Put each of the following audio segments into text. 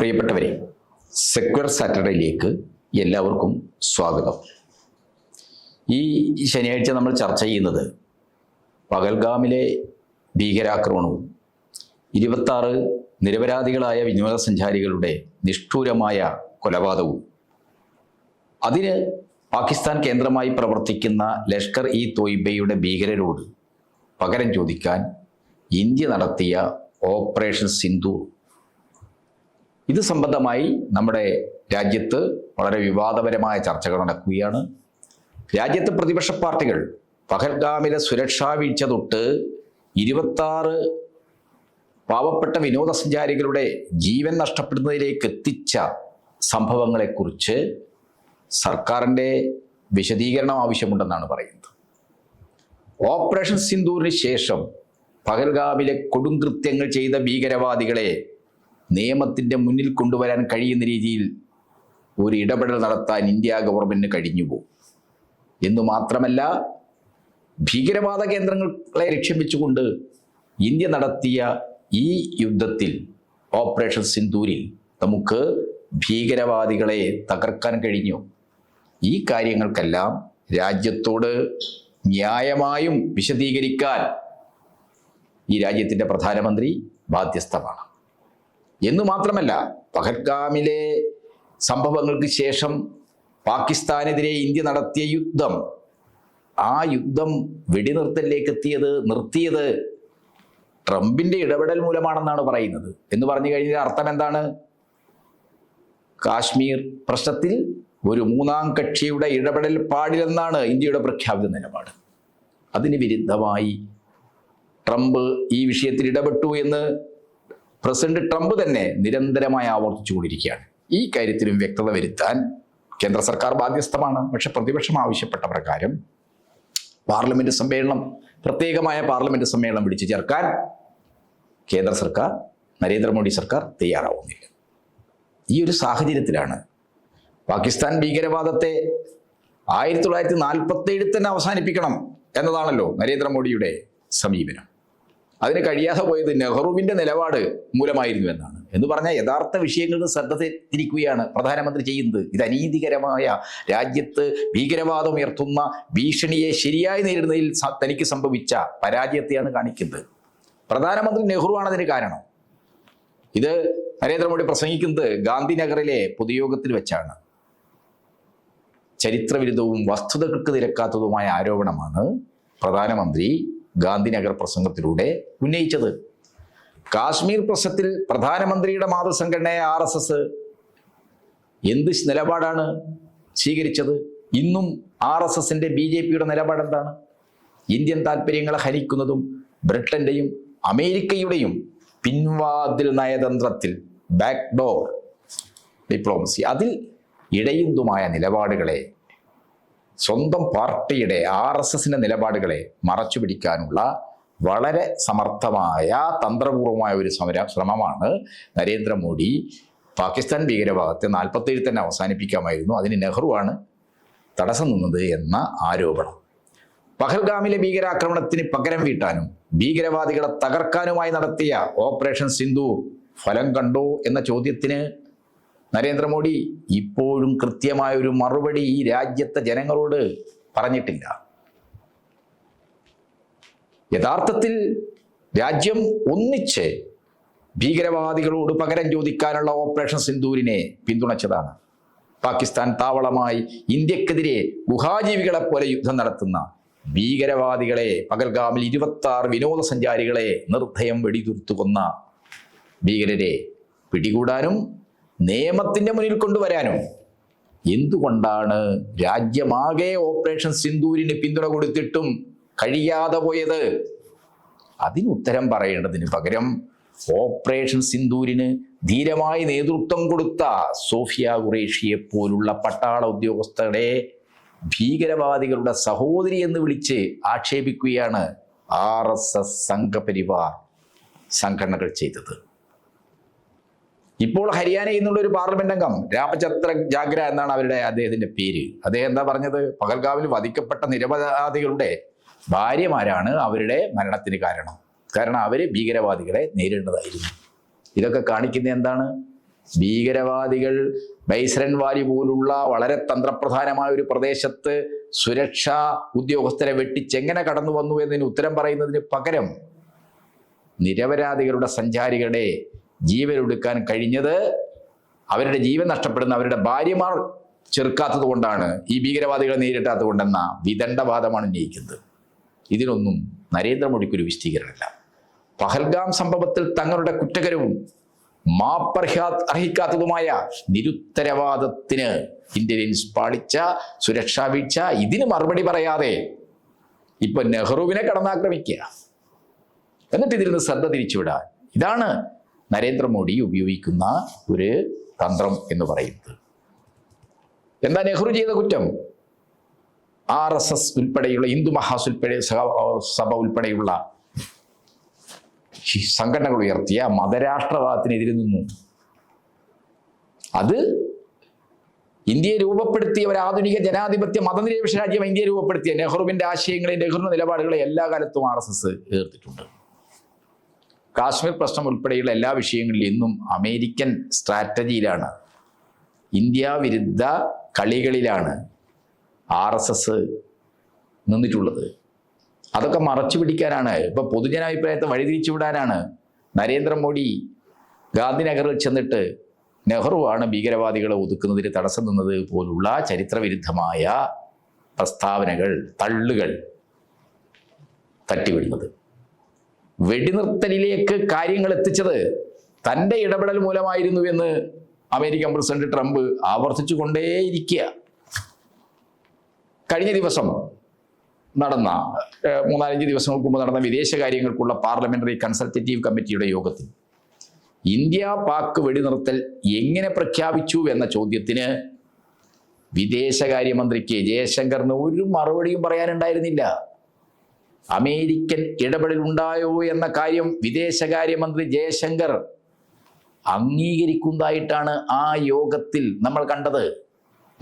പ്രിയപ്പെട്ടവരെ സെക്യുലർ സാറ്റർഡേയിലേക്ക് എല്ലാവർക്കും സ്വാഗതം. ഈ ശനിയാഴ്ച നമ്മൾ ചർച്ച ചെയ്യുന്നത് പകൽഗാമിലെ ഭീകരാക്രമണവും ഇരുപത്താറ് നിരപരാധികളായ വിനോദസഞ്ചാരികളുടെ നിഷ്ഠൂരമായ കൊലപാതകവും. അതിന് പാകിസ്ഥാൻ കേന്ദ്രമായി പ്രവർത്തിക്കുന്ന ലഷ്കർ ഇ തോയ്ബയുടെ ഭീകരരോട് പകരം ചോദിക്കാൻ ഇന്ത്യ നടത്തിയ ഓപ്പറേഷൻ സിന്ദൂർ ഇത് സംബന്ധമായി നമ്മുടെ രാജ്യത്ത് വളരെ വിവാദപരമായ ചർച്ചകൾ നടക്കുകയാണ്. രാജ്യത്തെ പ്രതിപക്ഷ പാർട്ടികൾ പഹൽഗാമിലെ സുരക്ഷാ വീഴ്ച തൊട്ട് ഇരുപത്താറ് പാവപ്പെട്ട വിനോദസഞ്ചാരികളുടെ ജീവൻ നഷ്ടപ്പെടുന്നതിലേക്ക് എത്തിച്ച സംഭവങ്ങളെക്കുറിച്ച് സർക്കാരിന്റെ വിശദീകരണം ആവശ്യമുണ്ടെന്നാണ് പറയുന്നത്. ഓപ്പറേഷൻ സിന്ദൂറിന് ശേഷം പഹൽഗാമിലെ കൊടുംകൃത്യങ്ങൾ ചെയ്ത ഭീകരവാദികളെ നിയമത്തിന്റെ മുന്നിൽ കൊണ്ടുവരാൻ കഴിയുന്ന രീതിയിൽ ഒരു ഇടപെടൽ നടത്താൻ ഇന്ത്യ ഗവൺമെന്റിന് കഴിഞ്ഞു പോകും എന്നു മാത്രമല്ല ഭീകരവാദ കേന്ദ്രങ്ങളെ ലക്ഷ്യം വെച്ചുകൊണ്ട് ഇന്ത്യ നടത്തിയ ഈ യുദ്ധത്തിൽ ഓപ്പറേഷൻ സിന്ദൂരിൽ നമുക്ക് ഭീകരവാദികളെ തകർക്കാൻ കഴിഞ്ഞു. ഈ കാര്യങ്ങൾക്കെല്ലാം രാജ്യത്തോട് ന്യായമായും വിശദീകരിക്കാൻ ഈ രാജ്യത്തിന്റെ പ്രധാനമന്ത്രി ബാധ്യസ്ഥമാണ്. എന്നു മാത്രമല്ല പഹൽഗാമിലെ സംഭവങ്ങൾക്ക് ശേഷം പാകിസ്ഥാനെതിരെ ഇന്ത്യ നടത്തിയ യുദ്ധം ആ യുദ്ധം വെടിനിർത്തലിലേക്ക് എത്തിയത് നിർത്തിയത് ട്രംപിന്റെ ഇടപെടൽ മൂലമാണെന്നാണ് പറയുന്നത്. എന്ന് പറഞ്ഞു കഴിഞ്ഞാൽ അർത്ഥം എന്താണ്? കാശ്മീർ പ്രശ്നത്തിൽ ഒരു മൂന്നാം കക്ഷിയുടെ ഇടപെടൽ പാടില്ലെന്നാണ് ഇന്ത്യയുടെ പ്രഖ്യാപിത നിലപാട്. അതിന് വിരുദ്ധമായി ട്രംപ് ഈ വിഷയത്തിൽ ഇടപെട്ടു എന്ന് പ്രസിഡന്റ് ട്രംപ് തന്നെ നിരന്തരമായി ആവർത്തിച്ചുകൊണ്ടിരിക്കുകയാണ്. ഈ കാര്യത്തിലും വ്യക്തത വരുത്താൻ കേന്ദ്ര സർക്കാർ ബാധ്യസ്ഥമാണ്. പക്ഷെ പ്രതിപക്ഷം ആവശ്യപ്പെട്ട പ്രകാരം പാർലമെന്റ് സമ്മേളനം പ്രത്യേകമായ പാർലമെന്റ് സമ്മേളനം വിളിച്ചു ചേർക്കാൻ കേന്ദ്ര സർക്കാർ നരേന്ദ്രമോദി സർക്കാർ തയ്യാറാവുന്നില്ല. ഈ ഒരു സാഹചര്യത്തിലാണ് പാകിസ്ഥാൻ ഭീകരവാദത്തെ ആയിരത്തി തൊള്ളായിരത്തി നാൽപ്പത്തി ഏഴിൽ തന്നെ അവസാനിപ്പിക്കണം എന്നതാണല്ലോ നരേന്ദ്രമോദിയുടെ സമീപനം. അതിന് കഴിയാതെ പോയത് നെഹ്റുവിന്റെ നിലപാട് മൂലമായിരുന്നു എന്നാണ്. എന്ന് പറഞ്ഞാൽ യഥാർത്ഥ വിഷയങ്ങളിൽ ശ്രദ്ധ തിരിക്കുകയാണ് പ്രധാനമന്ത്രി ചെയ്യുന്നത്. ഇത് അനീതികരമായ രാജ്യത്ത് ഭീകരവാദം ഉയർത്തുന്ന ഭീഷണിയെ ശരിയായി നേരിടുന്നതിൽ തനിക്ക് സംഭവിച്ച പരാജയത്തെയാണ് കാണിക്കുന്നത്. പ്രധാനമന്ത്രി നെഹ്റുവാണ് അതിന് കാരണം. ഇത് നരേന്ദ്രമോദി പ്രസംഗിക്കുന്നത് ഗാന്ധിനഗറിലെ പൊതുയോഗത്തിൽ വെച്ചാണ്. ചരിത്രവിരുദ്ധവും വസ്തുതകൾക്ക് നിരക്കാത്തതുമായ ആരോപണമാണ് പ്രധാനമന്ത്രി ഗാന്ധിനഗർ പ്രസംഗത്തിലൂടെ ഉന്നയിച്ചത്. കാശ്മീർ പ്രശ്നത്തിൽ പ്രധാനമന്ത്രിയുടെ മാതൃസംഘടനയായ ആർ എസ് എസ് എന്ത് നിലപാടാണ് സ്വീകരിച്ചത്? ഇന്നും ആർ എസ് എസിന്റെ ബി ജെ പിയുടെ നിലപാടെന്താണ് ഇന്ത്യൻ താല്പര്യങ്ങളെ ഹനിക്കുന്നതും ബ്രിട്ടന്റെയും അമേരിക്കയുടെയും പിൻവാതിൽ നയതന്ത്രത്തിൽ ബാക്ക് ഡോർ ഡിപ്ലോമസി അതിൽ ഇടയുന്തുമായ നിലപാടുകളെ സ്വന്തം പാർട്ടിയുടെ ആർ എസ് എസിന്റെ നിലപാടുകളെ മറച്ചു പിടിക്കാനുള്ള വളരെ സമർത്ഥമായ തന്ത്രപൂർവമായ ഒരു സമര ശ്രമമാണ് നരേന്ദ്രമോദി പാകിസ്ഥാൻ ഭീകരവാദത്തെ നാൽപ്പത്തേഴിൽ തന്നെ അവസാനിപ്പിക്കാമായിരുന്നു. അതിന് നെഹ്റുവാണ് തടസ്സം നിന്നത് എന്ന ആരോപണം. പഹൽഗാമിലെ ഭീകരാക്രമണത്തിന് പകരം വീട്ടാനും ഭീകരവാദികളെ തകർക്കാനുമായി നടത്തിയ ഓപ്പറേഷൻ സിന്ധു ഫലം കണ്ടോ എന്ന ചോദ്യത്തിന് നരേന്ദ്രമോദി ഇപ്പോഴും കൃത്യമായ ഒരു മറുപടി ഈ രാജ്യത്തെ ജനങ്ങളോട് പറഞ്ഞിട്ടില്ല. യഥാർത്ഥത്തിൽ രാജ്യം ഒന്നിച്ച് ഭീകരവാദികളോട് പകരം ചോദിക്കാനുള്ള ഓപ്പറേഷൻ സിന്ദൂരിനെ പിന്തുണച്ചതാണ്. പാകിസ്ഥാൻ താവളമായി ഇന്ത്യക്കെതിരെ ഗുഹാജീവികളെ പോലെ യുദ്ധം നടത്തുന്ന ഭീകരവാദികളെ പകൽഗാമിൽ ഇരുപത്തി ആറ് വിനോദസഞ്ചാരികളെ നിർദ്ധയം വെടിതുർത്തു കൊന്ന ഭീകരരെ പിടികൂടാനും നിയമത്തിന്റെ മുന്നിൽ കൊണ്ടുവരാനും. എന്തുകൊണ്ടാണ് രാജ്യമാകെ ഓപ്പറേഷൻ സിന്ദൂരിന് പിന്തുണ കൊടുത്തിട്ടും കഴിയാതെ പോയത്? അതിന് ഉത്തരം പറയേണ്ടതിന് പകരം ഓപ്പറേഷൻ സിന്ദൂരിന് ധീരമായി നേതൃത്വം കൊടുത്ത സോഫിയ ഖുറേഷിയെ പോലുള്ള പട്ടാള ഉദ്യോഗസ്ഥരെ ഭീകരവാദികളുടെ സഹോദരി എന്ന് വിളിച്ച് ആക്ഷേപിക്കുകയാണ് ആർ എസ് എസ് സംഘപരിവാർ സംഘടനകൾ ചെയ്തത്. ഇപ്പോൾ ഹരിയാനയിൽ നിന്നുള്ള ഒരു പാർലമെന്റ് അംഗം രാമചന്ദ്ര ജാഗ്ര എന്നാണ് അവരുടെ അദ്ദേഹത്തിന്റെ പേര്. അദ്ദേഹം എന്താ പറഞ്ഞത്? പകൽഗാവിൽ വധിക്കപ്പെട്ട നിരപരാധികളുടെ ഭാര്യമാരാണ് അവരുടെ മരണത്തിന് കാരണം. കാരണം അവർ ഭീകരവാദികളെ നേരിടേണ്ടതായിരുന്നു. ഇതൊക്കെ കാണിക്കുന്നത് എന്താണ്? ഭീകരവാദികൾ ബൈസരൻ വാലി പോലുള്ള വളരെ തന്ത്രപ്രധാനമായ ഒരു പ്രദേശത്ത് സുരക്ഷാ ഉദ്യോഗസ്ഥരെ വെട്ടിച്ചെങ്ങനെ കടന്നു വന്നു എന്നതിന് ഉത്തരം പറയുന്നതിന് പകരം നിരപരാധികളുടെ സഞ്ചാരികളുടെ ജീവനൊടുക്കാൻ കഴിഞ്ഞത് അവരുടെ ജീവൻ നഷ്ടപ്പെടുന്ന അവരുടെ ഭാര്യമാർ ചെറുക്കാത്തത് കൊണ്ടാണ് ഈ ഭീകരവാദികളെ നേരിട്ടാത്തത് കൊണ്ടെന്ന വിദണ്ഡവാദമാണ് ഉന്നയിക്കുന്നത്. ഇതിനൊന്നും നരേന്ദ്രമോദിക്കൊരു വിശദീകരണമില്ല. പഹൽഗാം സംഭവത്തിൽ തങ്ങളുടെ കുറ്റകരവും മാപ്പർഹാ അർഹിക്കാത്തതുമായ നിരുത്തരവാദത്തിന് ഇന്റലിജൻസ് പാളിച്ച സുരക്ഷാ വീഴ്ച ഇതിന് മറുപടി പറയാതെ ഇപ്പൊ നെഹ്റുവിനെ കടന്നാക്രമിക്കുക. എന്നിട്ട് ഇതിൽ നിന്ന് ശ്രദ്ധ തിരിച്ചുവിടാൻ. ഇതാണ് നരേന്ദ്രമോദി ഉപയോഗിക്കുന്ന ഒരു തന്ത്രം എന്ന് പറയുന്നത്. എന്താ നെഹ്റു ചെയ്ത കുറ്റം? ആർ എസ് എസ് ഉൾപ്പെടെയുള്ള ഹിന്ദു മഹാസ് ഉൾപ്പെടെ സഭ ഉൾപ്പെടെയുള്ള സംഘടനകൾ ഉയർത്തിയ മതരാഷ്ട്രവാദത്തിനെതിരെ നിന്നു. അത് ഇന്ത്യയെ രൂപപ്പെടുത്തിയ ഒരു ആധുനിക ജനാധിപത്യ മതനിരപേക്ഷ രാജ്യം ഇന്ത്യയെ രൂപപ്പെടുത്തിയ നെഹ്റുവിന്റെ ആശയങ്ങളെ നെഹ്റുവിന്റെ നിലപാടുകളെ എല്ലാ കാലത്തും ആർ എസ് എസ് എതിർത്തിട്ടുണ്ട്. കാശ്മീർ പ്രശ്നം ഉൾപ്പെടെയുള്ള എല്ലാ വിഷയങ്ങളിലും ഇന്നും അമേരിക്കൻ സ്ട്രാറ്റജിയിലാണ്. ഇന്ത്യ വിരുദ്ധ കളികളിലാണ് ആർ എസ് എസ് നിന്നിട്ടുള്ളത്. അതൊക്കെ മറച്ചു പിടിക്കാനാണ്. ഇപ്പൊ പൊതുജനാഭിപ്രായത്തെ വഴിതിരിച്ചുവിടാനാണ് നരേന്ദ്രമോദി ഗാന്ധിനഗറിൽ ചെന്നിട്ട് നെഹ്റുവാണ് ഭീകരവാദികളെ ഒതുക്കുന്നതിന് തടസ്സം നിന്നത് പോലുള്ള ചരിത്രവിരുദ്ധമായ പ്രസ്താവനകൾ തള്ളുകൾ തട്ടിവിടുന്നത്. വെടിനിർത്തലിലേക്ക് കാര്യങ്ങൾ എത്തിച്ചത് തന്റെ ഇടപെടൽ മൂലമായിരുന്നു എന്ന് അമേരിക്കൻ പ്രസിഡന്റ് ട്രംപ് ആവർത്തിച്ചു കൊണ്ടേയിരിക്കുക കഴിഞ്ഞ ദിവസം നടന്ന മൂന്നാലഞ്ച് ദിവസങ്ങൾക്ക് മുമ്പ് നടന്ന വിദേശകാര്യങ്ങൾക്കുള്ള പാർലമെന്ററി കൺസൾട്ടേറ്റീവ് കമ്മിറ്റിയുടെ യോഗത്തിൽ ഇന്ത്യ പാക് വെടിനിർത്തൽ എങ്ങനെ പ്രഖ്യാപിച്ചു എന്ന ചോദ്യത്തിന് വിദേശകാര്യമന്ത്രി കെ ജയശങ്കറിന് ഒരു മറുപടിയും പറയാനുണ്ടായിരുന്നില്ല. അമേരിക്കൻ ഇടപെടൽ ഉണ്ടായോ എന്ന കാര്യം വിദേശകാര്യമന്ത്രി ജയശങ്കർ അംഗീകരിക്കുന്നതായിട്ടാണ് ആ യോഗത്തിൽ നമ്മൾ കണ്ടത്.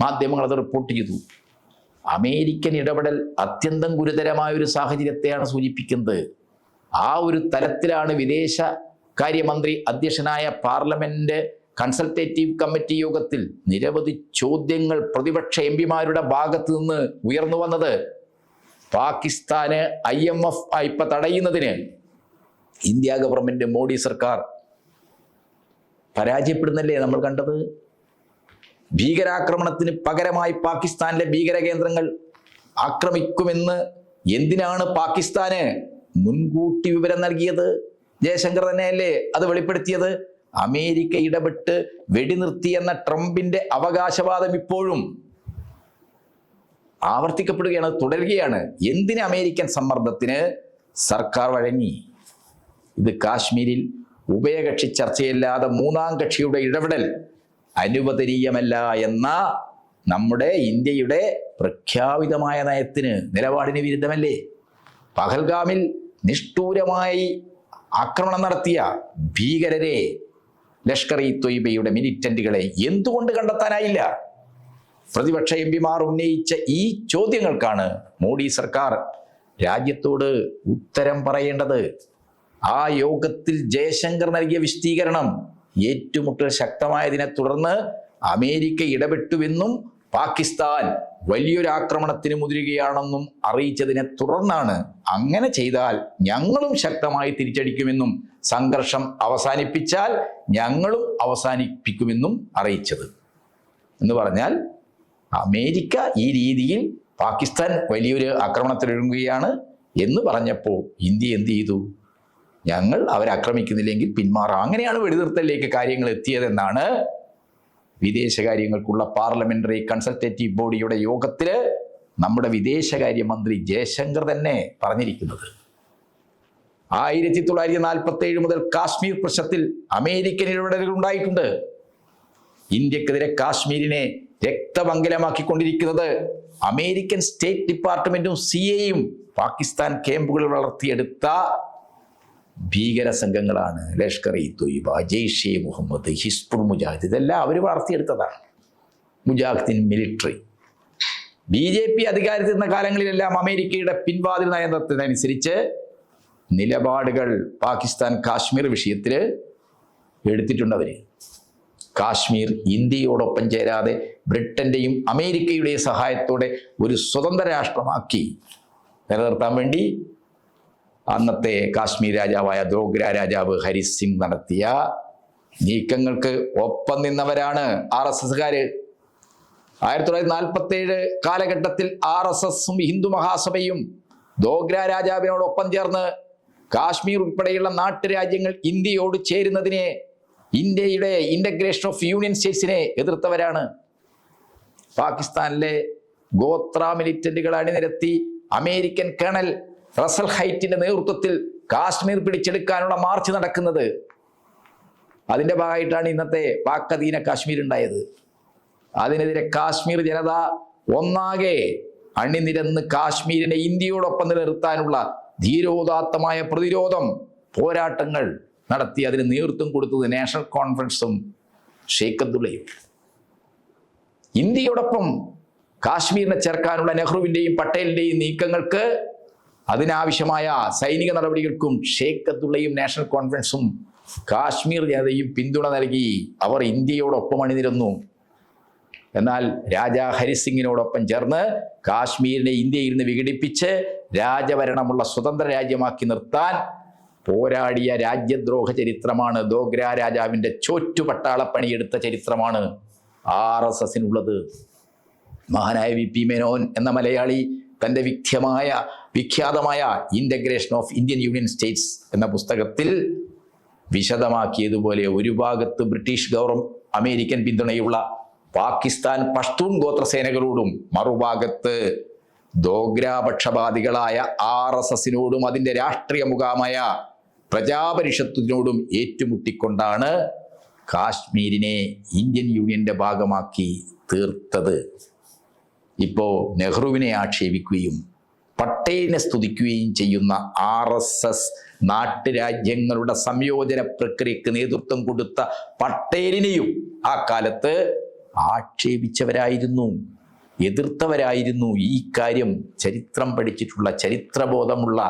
മാധ്യമങ്ങൾ അത് റിപ്പോർട്ട് ചെയ്തു. അമേരിക്കൻ ഇടപെടൽ അത്യന്തം ഗുരുതരമായ ഒരു സാഹചര്യത്തെയാണ് സൂചിപ്പിക്കുന്നത്. ആ ഒരു തലത്തിലാണ് വിദേശ കാര്യമന്ത്രി അധ്യക്ഷനായ പാർലമെന്റ് കൺസൾട്ടേറ്റീവ് കമ്മിറ്റി യോഗത്തിൽ നിരവധി ചോദ്യങ്ങൾ പ്രതിപക്ഷ എം പിമാരുടെ ഭാഗത്ത് നിന്ന് ഉയർന്നു വന്നത്. പാകിസ്ഥാന് ഐ എം എഫ് ഇപ്പൊ തടയുന്നതിന് ഇന്ത്യ ഗവൺമെന്റ് മോഡി സർക്കാർ പരാജയപ്പെടുന്നല്ലേ നമ്മൾ കണ്ടത്? ഭീകരാക്രമണത്തിന് പകരമായി പാകിസ്ഥാനിലെ ഭീകര കേന്ദ്രങ്ങൾ ആക്രമിക്കുമെന്ന് എന്തിനാണ് പാകിസ്ഥാന് മുൻകൂട്ടി വിവരം നൽകിയത്? ജയശങ്കർ തന്നെയല്ലേ അത് വെളിപ്പെടുത്തിയത്? അമേരിക്ക ഇടപെട്ട് വെടിനിർത്തി എന്ന ട്രംപിന്റെ അവകാശവാദം ഇപ്പോഴും ആവർത്തിക്കപ്പെടുകയാണ് തുടരുകയാണ്. എന്തിന് അമേരിക്കൻ സമ്മർദ്ദത്തിന് സർക്കാർ വഴങ്ങി? ഇത് കാശ്മീരിൽ ഉഭയകക്ഷി ചർച്ചയില്ലാതെ മൂന്നാം കക്ഷിയുടെ ഇടപെടൽ അനുവദനീയമല്ല എന്ന നമ്മുടെ ഇന്ത്യയുടെ പ്രഖ്യാപിതമായ നയത്തിന് നിലപാടിന് വിരുദ്ധമല്ലേ? പഹൽഗാമിൽ നിഷ്ഠൂരമായി ആക്രമണം നടത്തിയ ഭീകരരെ ലഷ്കർ ഇ തൊയ്ബയുടെ മിലിറ്റന്റുകളെ എന്തുകൊണ്ട് കണ്ടെത്താനായില്ല? പ്രതിപക്ഷ എം പിമാർ ഉന്നയിച്ച ഈ ചോദ്യങ്ങൾക്കാണ് മോഡി സർക്കാർ രാജ്യത്തോട് ഉത്തരം പറയേണ്ടത്. ആ യോഗത്തിൽ ജയശങ്കർ നൽകിയ വിശദീകരണം ഏറ്റുമുട്ടൽ ശക്തമായതിനെ തുടർന്ന് അമേരിക്ക ഇടപെട്ടുവെന്നും പാകിസ്ഥാൻ വലിയൊരു ആക്രമണത്തിന് മുതിരുകയാണെന്നും അറിയിച്ചതിനെ തുടർന്നാണ് അങ്ങനെ ചെയ്താൽ ഞങ്ങളും ശക്തമായി തിരിച്ചടിക്കുമെന്നും സംഘർഷം അവസാനിപ്പിച്ചാൽ ഞങ്ങളും അവസാനിപ്പിക്കുമെന്നും അറിയിച്ചത്. എന്ന് പറഞ്ഞാൽ അമേരിക്ക ഈ രീതിയിൽ പാകിസ്ഥാൻ വലിയൊരു ആക്രമണത്തിലൊരുങ്ങുകയാണ് എന്ന് പറഞ്ഞപ്പോൾ ഇന്ത്യ എന്ത് ചെയ്തു? ഞങ്ങൾ അവരെ ആക്രമിക്കുന്നില്ലെങ്കിൽ പിന്മാറാം. അങ്ങനെയാണ് വെടിനിർത്തലിലേക്ക് കാര്യങ്ങൾ എത്തിയതെന്നാണ് വിദേശകാര്യങ്ങൾക്കുള്ള പാർലമെന്ററി കൺസൾട്ടേറ്റീവ് ബോഡിയുടെ യോഗത്തിൽ നമ്മുടെ വിദേശകാര്യമന്ത്രി ജയശങ്കർ തന്നെ പറഞ്ഞിരിക്കുന്നത്. ആയിരത്തി തൊള്ളായിരത്തി നാൽപ്പത്തി ഏഴ് മുതൽ കാശ്മീർ പ്രശ്നത്തിൽ അമേരിക്കൻ ഇടപെടലുകൾ ഉണ്ടായിട്ടുണ്ട്. ഇന്ത്യക്കെതിരെ കാശ്മീരിനെ രക്തമംഗലമാക്കിക്കൊണ്ടിരിക്കുന്നത് അമേരിക്കൻ സ്റ്റേറ്റ് ഡിപ്പാർട്ട്മെന്റും സി എയും പാകിസ്ഥാൻ ക്യാമ്പുകൾ വളർത്തിയെടുത്ത ഭീകര സംഘങ്ങളാണ്. ലഷ്കർ ഇ തൊയ്ബ ജെയ്ഷെ മുഹമ്മദ് ഹിസ്ബുൾ മുജാഹിദ് ഇതെല്ലാം അവർ വളർത്തിയെടുത്തതാണ്. Mujahideen military. B J P അധികാരത്തിൽ നിന്ന കാലങ്ങളിലെല്ലാം അമേരിക്കയുടെ പിൻവാതിൽ നയതത്തിനനുസരിച്ച് നിലപാടുകൾ പാകിസ്ഥാൻ കാശ്മീർ വിഷയത്തിൽ എടുത്തിട്ടുണ്ട് കാശ്മീർ ഇന്ത്യയോടൊപ്പം ചേരാതെ ബ്രിട്ടന്റെയും അമേരിക്കയുടെയും സഹായത്തോടെ ഒരു സ്വതന്ത്ര രാഷ്ട്രമാക്കി. നിലനിർത്താൻ വേണ്ടി അന്നത്തെ കാശ്മീർ രാജാവായ ദോഗ്ര രാജാവ് ഹരി സിംഗ് നടത്തിയ നീക്കങ്ങൾക്ക് ഒപ്പം നിന്നവരാണ് ആർ എസ് എസ്കാര്. ആയിരത്തി തൊള്ളായിരത്തി നാൽപ്പത്തി ഏഴ് കാലഘട്ടത്തിൽ ആർ എസ് എസും ഹിന്ദു മഹാസഭയും ദോഗ്ര രാജാവിനോടൊപ്പം ചേർന്ന് കാശ്മീർ ഉൾപ്പെടെയുള്ള നാട്ടുരാജ്യങ്ങൾ ഇന്ത്യയോട് ചേരുന്നതിനെ ഇന്ത്യയുടെ ഇന്റഗ്രേഷൻ ഓഫ് യൂണിയൻ സ്റ്റേറ്റ്സിനെ എതിർത്തവരാണ്. പാകിസ്ഥാനിലെ ഗോത്ര മിലിറ്റന്റുകൾ അണിനിരത്തി അമേരിക്കൻ കേണൽ റസൽ ഹൈറ്റിന്റെ നേതൃത്വത്തിൽ കാശ്മീർ പിടിച്ചെടുക്കാനുള്ള മാർച്ച് നടക്കുന്നത്. അതിന്റെ ഭാഗമായിട്ടാണ് ഇന്നത്തെ പാക് അധീന കാശ്മീർ ഉണ്ടായത്. അതിനെതിരെ കാശ്മീർ ജനത ഒന്നാകെ അണിനിരന്ന് കാശ്മീരിനെ ഇന്ത്യയോടൊപ്പം നിലനിർത്താനുള്ള ധീരോദാത്തമായ പ്രതിരോധം പോരാട്ടങ്ങൾ നടത്തി അതിന് നേതൃത്വം കൊടുത്തത് നാഷണൽ കോൺഫറൻസും ഷെയ്ഖ് അബ്ദുള്ളയും. ഇന്ത്യയോടൊപ്പം കാശ്മീരിനെ ചേർക്കാനുള്ള നെഹ്റുവിന്റെയും പട്ടേലിന്റെയും നീക്കങ്ങൾക്ക് അതിനാവശ്യമായ സൈനിക നടപടികൾക്കും ഷെയ്ഖ് അബ്ദുള്ളയും നാഷണൽ കോൺഫറൻസും കാശ്മീർ ജനതയും പിന്തുണ നൽകി അവർ ഇന്ത്യയോടൊപ്പം അണിനിരന്നു. എന്നാൽ രാജാ ഹരിസിംഗിനോടൊപ്പം ചേർന്ന് കാശ്മീരിനെ ഇന്ത്യയിൽ നിന്ന് വിഘടിപ്പിച്ച് രാജഭരണമുള്ള സ്വതന്ത്ര രാജ്യമാക്കി നിർത്താൻ പോരാടിയ രാജ്യദ്രോഹ ചരിത്രമാണ്. ദോഗ്ര രാജാവിന്റെ ചോറ്റുപട്ടാളപ്പണിയെടുത്ത ചരിത്രമാണ് ആർ എസ് എസിനുള്ളത്. മഹാനായ വി പി മേനോൻ എന്ന മലയാളി തന്റെ വിഖ്യമായ വിഖ്യാതമായ integration of Indian union states എന്ന പുസ്തകത്തിൽ വിശദമാക്കിയതുപോലെ ഒരു ഭാഗത്ത് ബ്രിട്ടീഷ് ഗൗറം അമേരിക്കൻ പിന്തുണയുള്ള പാകിസ്ഥാൻ പഷ്തൂൺ ഗോത്രസേനകളോടും മറുഭാഗത്ത് ദോഗ്രാപക്ഷപാതികളായ ആർ എസ് എസിനോടും അതിന്റെ രാഷ്ട്രീയ മുഖമായ പ്രജാപരിഷത്തിനോടും ഏറ്റുമുട്ടിക്കൊണ്ടാണ് കാശ്മീരിനെ ഇന്ത്യൻ യൂണിയന്റെ ഭാഗമാക്കി തീർത്തത്. ഇപ്പോൾ നെഹ്റുവിനെ ആക്ഷേപിക്കുകയും പട്ടേലിനെ സ്തുതിക്കുകയും ചെയ്യുന്ന ആർ എസ് എസ് നാട്ടുരാജ്യങ്ങളുടെ സംയോജന പ്രക്രിയക്ക് നേതൃത്വം കൊടുത്ത പട്ടേലിനെയും ആ കാലത്ത് ആക്ഷേപിച്ചവരായിരുന്നു എതിർത്തവരായിരുന്നു. ഈ കാര്യം ചരിത്രം പഠിച്ചിട്ടുള്ള ചരിത്രബോധമുള്ള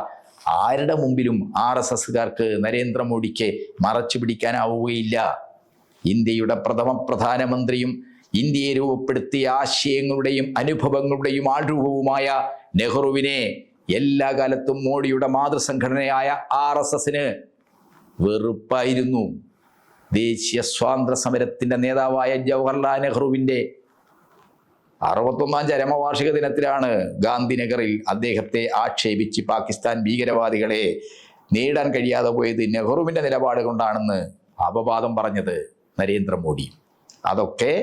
ആരുടെ മുമ്പിലും ആർ എസ് എസ്സുകാർക്ക് നരേന്ദ്രമോദിക്ക് മറച്ചു പിടിക്കാനാവുകയില്ല. ഇന്ത്യയുടെ പ്രഥമ പ്രധാനമന്ത്രിയും ഇന്ത്യയെ രൂപപ്പെടുത്തിയ ആശയങ്ങളുടെയും അനുഭവങ്ങളുടെയും ആൾരൂപവുമായ നെഹ്റുവിനെ എല്ലാ കാലത്തും മോഡിയുടെ മാതൃസംഘടനയായ ആർ എസ് എസിന് വെറുപ്പായിരുന്നു. ദേശീയ സ്വാതന്ത്ര്യ സമരത്തിന്റെ നേതാവായ ജവഹർലാൽ നെഹ്റുവിന്റെ അറുപത്തൊന്നാം ചരമവാർഷിക ദിനത്തിലാണ് ഗാന്ധിനഗറിൽ അദ്ദേഹത്തെ ആക്ഷേപിച്ച് പാകിസ്ഥാൻ ഭീകരവാദികളെ നേടാൻ കഴിയാതെ പോയത് നെഹ്റുവിന്റെ നിലപാട് കൊണ്ടാണെന്ന് അപവാദം പറഞ്ഞത് നരേന്ദ്രമോദി. അതൊക്കെ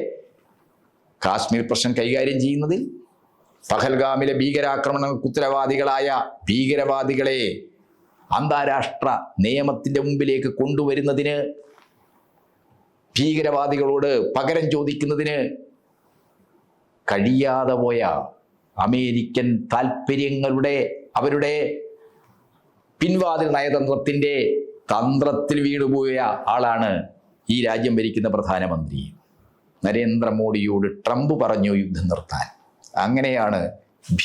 കാശ്മീർ പ്രശ്നം കൈകാര്യം ചെയ്യുന്നതിൽ പഹൽഗാമിലെ ഭീകരാക്രമണങ്ങൾക്ക് ഉത്തരവാദികളായ ഭീകരവാദികളെ അന്താരാഷ്ട്ര നിയമത്തിന്റെ മുമ്പിലേക്ക് കൊണ്ടുവരുന്നതിന് ഭീകരവാദികളോട് പകരം ചോദിക്കുന്നതിന് കഴിയാതെ പോയ അമേരിക്കൻ താല്പര്യങ്ങളുടെ അവരുടെ പിൻവാതിൽ നയതന്ത്രത്തിന്റെ തന്ത്രത്തിൽ വീണുപോയ ആളാണ് ഈ രാജ്യം ഭരിക്കുന്ന പ്രധാനമന്ത്രി. നരേന്ദ്രമോദിയോട് ട്രംപ് പറഞ്ഞു യുദ്ധം നിർത്താൻ. അങ്ങനെയാണ്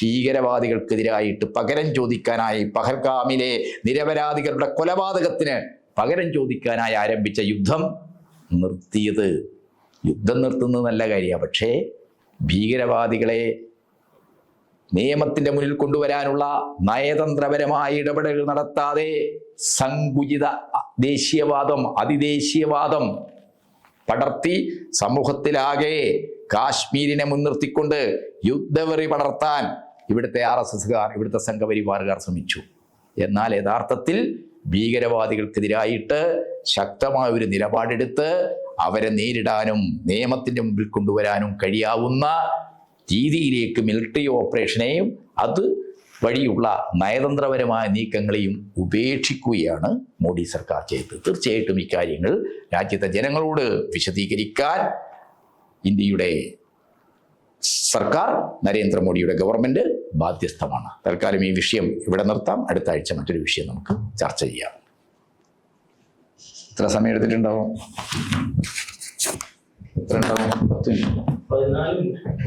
ഭീകരവാദികൾക്കെതിരായിട്ട് പകരം ചോദിക്കാനായി പഹൽഗാമിലെ നിരപരാധികളുടെ കൊലപാതകത്തിന് പകരം ചോദിക്കാനായി ആരംഭിച്ച യുദ്ധം നിർത്തിയത്. യുദ്ധം നിർത്തുന്നത് നല്ല കാര്യമാണ് പക്ഷേ ഭീകരവാദികളെ നിയമത്തിന്റെ മുന്നിൽ കൊണ്ടുവരാനുള്ള നയതന്ത്രപരമായ ഇടപെടലുകൾ നടത്താതെ സങ്കുചിത ദേശീയവാദം അതിദേശീയവാദം പടർത്തി സമൂഹത്തിലാകെ കാശ്മീരിനെ മുൻനിർത്തിക്കൊണ്ട് യുദ്ധവെറി പടർത്താൻ ഇവിടുത്തെ ആർ എസ് എസ്കാർ ഇവിടുത്തെ സംഘപരിവാറുകാർ ശ്രമിച്ചു. എന്നാൽ യഥാർത്ഥത്തിൽ ഭീകരവാദികൾക്കെതിരായിട്ട് ശക്തമായ ഒരു നിലപാടെടുത്ത് അവരെ നേരിടാനും നിയമത്തിന്റെ മുമ്പിൽ കൊണ്ടുവരാനും കഴിയാവുന്ന രീതിയിലേക്ക് മിലിറ്ററി ഓപ്പറേഷനെയും അത് വഴിയുള്ള നയതന്ത്രപരമായ നീക്കങ്ങളെയും ഉപേക്ഷിക്കുകയാണ് മോഡി സർക്കാർ ചെയ്തത്. തീർച്ചയായിട്ടും ഇക്കാര്യങ്ങൾ രാജ്യത്തെ ജനങ്ങളോട് വിശദീകരിക്കാൻ ഇന്ത്യയുടെ സർക്കാർ നരേന്ദ്രമോദിയുടെ ഗവൺമെന്റ് ബാധ്യസ്ഥമാണ്. തൽക്കാലം ഈ വിഷയം ഇവിടെ നിർത്താം. അടുത്ത ആഴ്ച മറ്റൊരു വിഷയം നമുക്ക് ചർച്ച ചെയ്യാം. എത്ര സമയം എടുത്തിട്ടുണ്ടാവും? എത്ര ഉണ്ടാവും? പത്ത് മിനിറ്റ്.